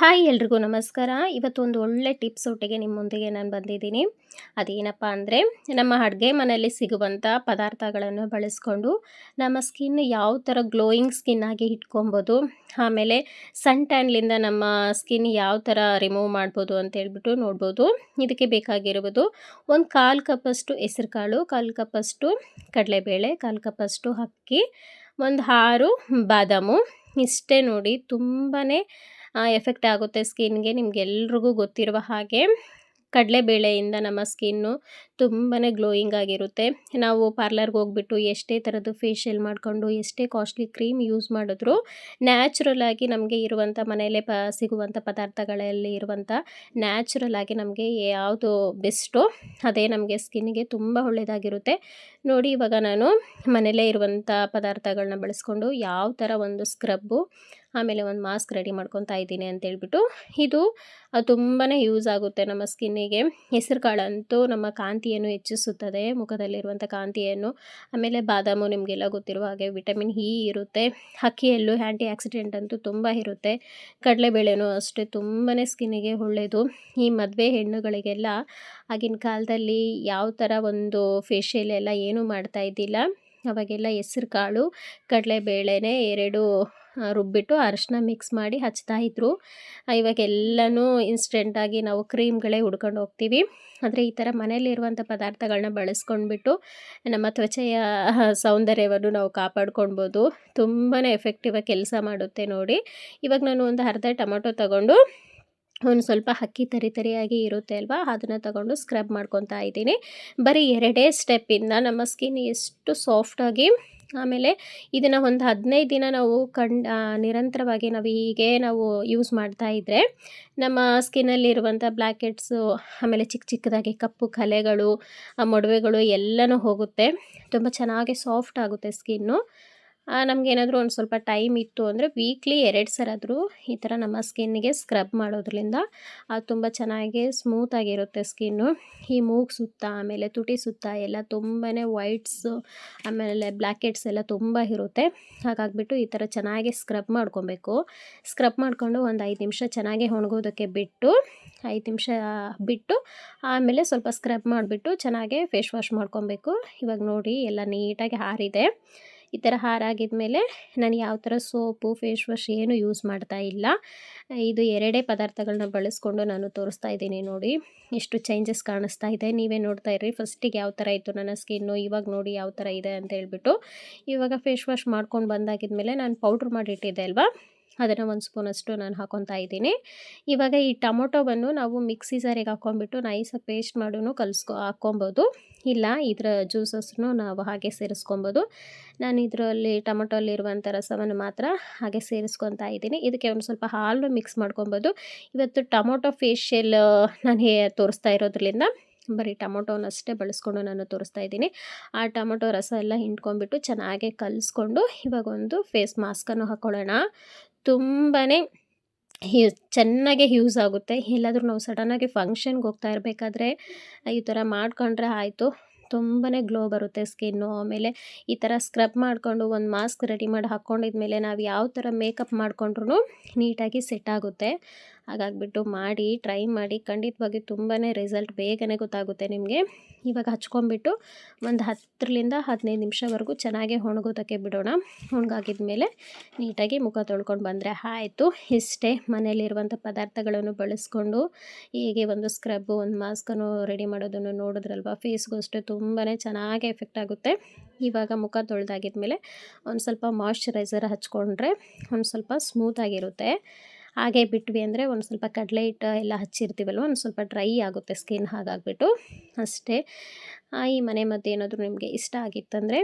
Hi ಎಲ್ರಿಗೂ ನಮಸ್ಕಾರ. ಇವತ್ತು ಒಂದು ಒಳ್ಳೆ ಟಿಪ್ಸ್ ಒಟ್ಟಿಗೆ ನಿಮ್ಮೊಂದಿಗೆ ನಾನು ಬಂದಿದ್ದೀನಿ. ಅದೇನಪ್ಪ ಅಂದರೆ, ನಮ್ಮ ಅಡುಗೆ ಮನೆಯಲ್ಲಿ ಸಿಗುವಂಥ ಪದಾರ್ಥಗಳನ್ನು ಬಳಸ್ಕೊಂಡು ನಮ್ಮ ಸ್ಕಿನ್ ಯಾವ ಥರ ಗ್ಲೋಯಿಂಗ್ ಸ್ಕಿನ್ ಆಗಿ ಇಟ್ಕೊಬೋದು, ಆಮೇಲೆ ಸನ್ ಟ್ಯಾನ್ಲಿಂದ ನಮ್ಮ ಸ್ಕಿನ್ ಯಾವ ಥರ ರಿಮೂವ್ ಮಾಡ್ಬೋದು ಅಂತ ಹೇಳ್ಬಿಟ್ಟು ನೋಡ್ಬೋದು. ಇದಕ್ಕೆ ಬೇಕಾಗಿರುವುದು ಒಂದು ಕಾಲು ಕಪ್ಪಷ್ಟು ಹೆಸರು ಕಾಳು ಕಾಲು ಕಪ್ಪಷ್ಟು ಕಡಲೆಬೇಳೆ, ಕಾಲು ಕಪ್ಪಷ್ಟು ಅಕ್ಕಿ, ಒಂದು ಆರು ಬಾದಾಮು. ಇಷ್ಟೇ ನೋಡಿ ತುಂಬಾ ಎಫೆಕ್ಟ್ ಆಗುತ್ತೆ ಸ್ಕಿನ್ಗೆ ನಿಮಗೆಲ್ರಿಗೂ ಗೊತ್ತಿರುವ ಹಾಗೆ ಕಡಲೆಬೇಳೆಯಿಂದ ನಮ್ಮ ಸ್ಕಿನ್ನು ತುಂಬಾ ಗ್ಲೋಯಿಂಗ್ ಆಗಿರುತ್ತೆ. ನಾವು ಪಾರ್ಲರ್ಗೆ ಹೋಗ್ಬಿಟ್ಟು ಎಷ್ಟೇ ಥರದ್ದು ಫೇಶಿಯಲ್ ಮಾಡಿಕೊಂಡು, ಎಷ್ಟೇ ಕಾಸ್ಟ್ಲಿ ಕ್ರೀಮ್ ಯೂಸ್ ಮಾಡಿದ್ರು ನ್ಯಾಚುರಲ್ ಆಗಿ ನಮಗೆ ಇರುವಂಥ ಮನೆಯಲ್ಲೇ ಪ, ಸಿಗುವಂಥ ಪದಾರ್ಥಗಳಲ್ಲಿ ಇರುವಂಥ ನ್ಯಾಚುರಲ್ ಆಗಿ ನಮಗೆ ಯಾವುದು ಬೆಸ್ಟು ಅದೇ ನಮಗೆ ಸ್ಕಿನ್ಗೆ ತುಂಬ ಒಳ್ಳೆಯದಾಗಿರುತ್ತೆ. ನೋಡಿ ಇವಾಗ ನಾನು ಮನೆಯಲ್ಲೇ ಇರುವಂಥ ಪದಾರ್ಥಗಳನ್ನ ಬಳಸ್ಕೊಂಡು ಯಾವ ಥರ ಒಂದು ಸ್ಕ್ರಬ್ಬು, ಆಮೇಲೆ ಒಂದು ಮಾಸ್ಕ್ ರೆಡಿ ಮಾಡ್ಕೊತಾ ಇದ್ದೀನಿ ಅಂತೇಳ್ಬಿಟ್ಟು ಇದು ತುಂಬಾ ಯೂಸ್ ಆಗುತ್ತೆ ನಮ್ಮ ಸ್ಕಿನ್ನಿಗೆ. ಹೆಸರು ಕಾಳಂತೂ ನಮ್ಮ ಕಾಂತಿಯನ್ನು ಹೆಚ್ಚಿಸುತ್ತದೆ, ಮುಖದಲ್ಲಿರುವಂಥ ಕಾಂತಿಯನ್ನು. ಆಮೇಲೆ ಬಾದಾಮು ನಿಮಗೆಲ್ಲ ಗೊತ್ತಿರುವ ಹಾಗೆ ವಿಟಮಿನ್ ಇ ಇರುತ್ತೆ. ಅಕ್ಕಿಯಲ್ಲೂ ಆ್ಯಂಟಿ ಆಕ್ಸಿಡೆಂಟ್ ಅಂತೂ ತುಂಬ ಇರುತ್ತೆ. ಕಡಲೆಬೇಳೆನೂ ಅಷ್ಟೇ ತುಂಬಾ ಸ್ಕಿನ್ನಿಗೆ ಒಳ್ಳೆಯದು. ಈ ಮದುವೆ ಹೆಣ್ಣುಗಳಿಗೆಲ್ಲ ಆಗಿನ ಕಾಲದಲ್ಲಿ ಯಾವ ಥರ ಒಂದು ಫೇಶಿಯಲ್ ಎಲ್ಲ ಏನೂ ಮಾಡ್ತಾ ಇದ್ದಿಲ್ಲ. ಅವಾಗೆಲ್ಲ ಹೆಸ್ರು ಕಾಳು, ಕಡಲೆಬೇಳೆನೇ ಎರಡು ರುಬ್ಬಿಟ್ಟು ಅರಶಿನ ಮಿಕ್ಸ್ ಮಾಡಿ ಹಚ್ತಾಯಿದ್ರು ಇವಾಗೆಲ್ಲನೂ ಇನ್ಸ್ಟೆಂಟಾಗಿ ನಾವು ಕ್ರೀಮ್ಗಳೇ ಹುಡ್ಕೊಂಡು ಹೋಗ್ತೀವಿ. ಆದರೆ ಈ ಥರ ಮನೆಯಲ್ಲಿರುವಂಥ ಪದಾರ್ಥಗಳನ್ನ ಬಳಸ್ಕೊಂಡ್ಬಿಟ್ಟು ನಮ್ಮ ತ್ವಚೆಯ ಸೌಂದರ್ಯವನ್ನು ನಾವು ಕಾಪಾಡ್ಕೊಳ್ಬೋದು. ತುಂಬಾ ಎಫೆಕ್ಟಿವಾಗಿ ಕೆಲಸ ಮಾಡುತ್ತೆ ನೋಡಿ. ಇವಾಗ ನಾನು ಒಂದು ಅರ್ಧ ಟೊಮೊಟೊ ತಗೊಂಡು ಒಂದು ಸ್ವಲ್ಪ ಅಕ್ಕಿ ತರಿ ತರಿಯಾಗಿ ಇರುತ್ತೆ ಅಲ್ವಾ? ಅದನ್ನು ತಗೊಂಡು ಸ್ಕ್ರಬ್ ಮಾಡ್ಕೊತಾ ಇದ್ದೀನಿ. ಬರೀ ಎರಡೇ ಸ್ಟೆಪ್ಪಿಂದ ನಮ್ಮ ಸ್ಕಿನ್ ಎಷ್ಟು ಸಾಫ್ಟಾಗಿ ಆಮೇಲೆ ಇದನ್ನು ಒಂದು ಹದಿನೈದು ದಿನ ನಾವು ಕಂಡ ನಿರಂತರವಾಗಿ ನಾವು ಹೀಗೆ ನಾವು ಯೂಸ್ ಮಾಡ್ತಾ ಇದ್ದರೆ ನಮ್ಮ ಸ್ಕಿನ್ನಲ್ಲಿರುವಂಥ ಬ್ಲ್ಯಾಕೆಟ್ಸು ಆಮೇಲೆ ಚಿಕ್ಕ ಚಿಕ್ಕದಾಗಿ ಕಪ್ಪು ಕಲೆಗಳು ಮೊಡವೆಗಳು ಎಲ್ಲನೂ ಹೋಗುತ್ತೆ. ತುಂಬ ಚೆನ್ನಾಗಿ ಸಾಫ್ಟ್ ಆಗುತ್ತೆ ಸ್ಕಿನ್ನು ನಮಗೇನಾದರೂ ಒಂದು ಸ್ವಲ್ಪ ಟೈಮ್ ಇತ್ತು ಅಂದರೆ ವೀಕ್ಲಿ ಎರಡು ಸರಾದರೂ ಈ ಥರ ನಮ್ಮ ಸ್ಕಿನ್ಗೆ ಸ್ಕ್ರಬ್ ಮಾಡೋದ್ರಿಂದ ಅದು ತುಂಬ ಚೆನ್ನಾಗಿ ಸ್ಮೂತಾಗಿರುತ್ತೆ ಸ್ಕಿನ್ನು ಈ ಮೂಗು ಸುತ್ತ, ಆಮೇಲೆ ತುಟಿ ಸುತ್ತ ಎಲ್ಲ ತುಂಬಾ ವೈಟ್ಸು ಆಮೇಲೆ ಬ್ಲ್ಯಾಕೆಟ್ಸ್ ಎಲ್ಲ ತುಂಬ ಇರುತ್ತೆ. ಹಾಗಾಗಿಬಿಟ್ಟು ಈ ಥರ ಚೆನ್ನಾಗಿ ಸ್ಕ್ರಬ್ ಮಾಡ್ಕೊಬೇಕು. ಸ್ಕ್ರಬ್ ಮಾಡಿಕೊಂಡು ಒಂದು ಐದು ನಿಮಿಷ ಚೆನ್ನಾಗಿ ಒಣಗೋದಕ್ಕೆ ಬಿಟ್ಟು, ಐದು ನಿಮಿಷ ಬಿಟ್ಟು, ಆಮೇಲೆ ಸ್ವಲ್ಪ ಸ್ಕ್ರಬ್ ಮಾಡಿಬಿಟ್ಟು ಚೆನ್ನಾಗಿ ಫೇಸ್ ವಾಶ್ ಮಾಡ್ಕೊಬೇಕು. ಇವಾಗ ನೋಡಿ ಎಲ್ಲ ನೀಟಾಗಿ ಹಾರಿದೆ. ಈ ಥರ ಹಾರಾಗಿದ ಮೇಲೆ ನಾನು ಯಾವ ಥರ ಸೋಪು, ಫೇಸ್ ವಾಶ್ ಏನು ಯೂಸ್ ಮಾಡ್ತಾ ಇಲ್ಲ. ಇದು ಎರಡೇ ಪದಾರ್ಥಗಳನ್ನ ಬಳಸ್ಕೊಂಡು ನಾನು ತೋರಿಸ್ತಾ ಇದ್ದೀನಿ ನೋಡಿ. ಎಷ್ಟು ಚೇಂಜಸ್ ಕಾಣಿಸ್ತಾ ಇದೆ. ನೀವೇ ನೋಡ್ತಾ ಇರ್ರಿ. ಫಸ್ಟಿಗೆ ಯಾವ ಥರ ಇತ್ತು ನನ್ನ ಸ್ಕಿನ್ನು ಇವಾಗ ನೋಡಿ ಯಾವ ಥರ ಇದೆ ಅಂತ ಹೇಳ್ಬಿಟ್ಟು. ಇವಾಗ ಫೇಸ್ ವಾಶ್ ಮಾಡ್ಕೊಂಡು ಬಂದಾಗಿದ್ಮೇಲೆ ನಾನು ಪೌಡ್ರ್ ಮಾಡಿಟ್ಟಿದ್ದೆ ಅಲ್ವಾ? ಅದನ್ನು ಒಂದು ಸ್ಪೂನಷ್ಟು ನಾನು ಹಾಕೊತಾ ಇದ್ದೀನಿ. ಇವಾಗ ಈ ಟೊಮೊಟೊವನ್ನು ನಾವು ಮಿಕ್ಸಿ ಸಾರಿಗೆ ಹಾಕೊಂಡ್ಬಿಟ್ಟು ನೈಸಾಗಿ ಪೇಸ್ಟ್ ಮಾಡೂ ಕಲಿಸ್ಕೊ ಹಾಕ್ಕೊಬೋದು. ಇಲ್ಲ, ಇದರ ಜ್ಯೂಸಸ್ನು ನಾವು ಹಾಗೆ ಸೇರಿಸ್ಕೊಬೋದು. ನಾನು ಇದರಲ್ಲಿ ಟೊಮೊಟೊಲ್ಲಿರುವಂಥ ರಸವನ್ನು ಮಾತ್ರ ಹಾಗೆ ಸೇರಿಸ್ಕೊತಾ ಇದ್ದೀನಿ. ಇದಕ್ಕೆ ಒಂದು ಸ್ವಲ್ಪ ಹಾಲು ಮಿಕ್ಸ್ ಮಾಡ್ಕೊಬೋದು. ಇವತ್ತು ಟೊಮೊಟೊ ಫೇಶಿಯಲ್ ನಾನು ಹೇ ತೋರಿಸ್ತಾ ಇರೋದ್ರಿಂದ ಬರೀ ಟೊಮೊಟೊನಷ್ಟೇ ಬಳಸ್ಕೊಂಡು ನಾನು ತೋರಿಸ್ತಾ ಇದ್ದೀನಿ. ಆ ಟೊಮೊಟೊ ರಸ ಎಲ್ಲ ಹಿಂಡ್ಕೊಂಡ್ಬಿಟ್ಟು ಚೆನ್ನಾಗಿ ಕಲಿಸ್ಕೊಂಡು ಇವಾಗ ಒಂದು ಫೇಸ್ ಮಾಸ್ಕನ್ನು ಹಾಕ್ಕೊಳ್ಳೋಣ ತುಂಬಾ ಯೂಸ್ ಚೆನ್ನಾಗೆ ಯೂಸ್ ಆಗುತ್ತೆ. ಎಲ್ಲಾದರೂ ನಾವು ಸಡನ್ನಾಗಿ ಫಂಕ್ಷನ್ಗೆ ಹೋಗ್ತಾ ಇರಬೇಕಾದ್ರೆ ಈ ಥರ ಮಾಡ್ಕೊಂಡ್ರೆ ಆಯಿತು. ತುಂಬಾ ಗ್ಲೋ ಬರುತ್ತೆ ಸ್ಕಿನ್ನು. ಆಮೇಲೆ ಈ ಥರ ಸ್ಕ್ರಬ್ ಮಾಡಿಕೊಂಡು ಒಂದು ಮಾಸ್ಕ್ ರೆಡಿ ಮಾಡಿ ಹಾಕ್ಕೊಂಡಿದ್ಮೇಲೆ ನಾವು ಯಾವ ಥರ ಮೇಕಪ್ ಮಾಡಿಕೊಂಡ್ರು ನೀಟಾಗಿ ಸೆಟ್ ಆಗುತ್ತೆ. ಹಾಗಾಗಿಬಿಟ್ಟು ಮಾಡಿ ಟ್ರೈ ಮಾಡಿ, ಖಂಡಿತವಾಗಿ ತುಂಬಾ ರಿಸಲ್ಟ್ ಬೇಗನೆ ಗೊತ್ತಾಗುತ್ತೆ ನಿಮಗೆ. ಇವಾಗ ಹಚ್ಕೊಂಬಿಟ್ಟು ಒಂದು ಹತ್ತರಿಂದ ಹದಿನೈದು ನಿಮಿಷವರೆಗೂ ಚೆನ್ನಾಗಿ ಒಣಗೋದಕ್ಕೆ ಬಿಡೋಣ. ಒಣಗಾಗಿದ ಮೇಲೆ ನೀಟಾಗಿ ಮುಖ ತೊಳ್ಕೊಂಡು ಬಂದರೆ ಆಯಿತು. ಇಷ್ಟೇ ಮನೆಯಲ್ಲಿರುವಂಥ ಪದಾರ್ಥಗಳನ್ನು ಬಳಸ್ಕೊಂಡು ಹೀಗೆ ಒಂದು ಸ್ಕ್ರಬ್ಬು ಒಂದು ಮಾಸ್ಕನ್ನು ರೆಡಿ ಮಾಡೋದನ್ನು ನೋಡಿದ್ರಲ್ವ? ಫೇಸ್ಗೂ ಅಷ್ಟೇ ತುಂಬಾ ಚೆನ್ನಾಗಿ ಎಫೆಕ್ಟ್ ಆಗುತ್ತೆ. ಇವಾಗ ಮುಖ ತೊಳೆದಾಗಿದ್ಮೇಲೆ ಒಂದು ಸ್ವಲ್ಪ ಮಾಯ್ಶ್ಚರೈಸರ್ ಹಚ್ಕೊಂಡ್ರೆ ಒಂದು ಸ್ವಲ್ಪ ಸ್ಮೂತಾಗಿರುತ್ತೆ ಹಾಗೆ ಬಿಟ್ವಿ ಅಂದರೆ ಒಂದು ಸ್ವಲ್ಪ ಕಡಲೆ ಹಿಟ್ಟು ಎಲ್ಲ ಹಚ್ಚಿರ್ತೀವಲ್ವ, ಒಂದು ಸ್ವಲ್ಪ ಡ್ರೈ ಆಗುತ್ತೆ ಸ್ಕಿನ್ ಹಾಗಾಗ್ಬಿಟ್ಟು. ಅಷ್ಟೇ. ಈ ಮನೆ ಮದ್ದು ಏನಾದರೂ ನಿಮಗೆ ಇಷ್ಟ ಆಗಿತ್ತಂದರೆ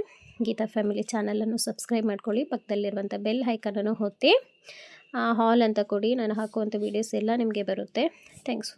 ಗೀತಾ ಫ್ಯಾಮಿಲಿ ಚಾನಲನ್ನು ಸಬ್ಸ್ಕ್ರೈಬ್ ಮಾಡ್ಕೊಳ್ಳಿ ಪಕ್ಕದಲ್ಲಿರುವಂಥ ಬೆಲ್ ಹೈಕನನ್ನು ಹೊತ್ತಿ ಹಾಲ್ ಅಂತ ಕೊಡಿ, ನಾನು ಹಾಕುವಂಥ ವೀಡಿಯೋಸ್ ಎಲ್ಲ ನಿಮಗೆ ಬರುತ್ತೆ. ಥ್ಯಾಂಕ್ಸ್